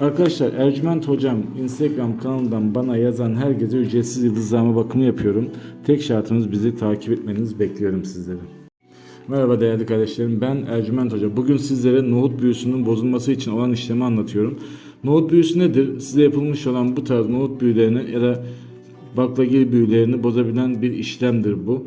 Arkadaşlar Ercüment Hocam Instagram kanalından bana yazan herkese ücretsiz yıldızlama bakımı yapıyorum. Tek şartımız bizi takip etmenizi bekliyorum sizleri. Merhaba değerli kardeşlerim ben Ercüment Hoca. Bugün sizlere nohut büyüsünün bozulması için olan işlemi anlatıyorum. Nohut büyüsü nedir? Size yapılmış olan bu tarz nohut büyülerini ya da baklagil büyülerini bozabilen bir işlemdir bu.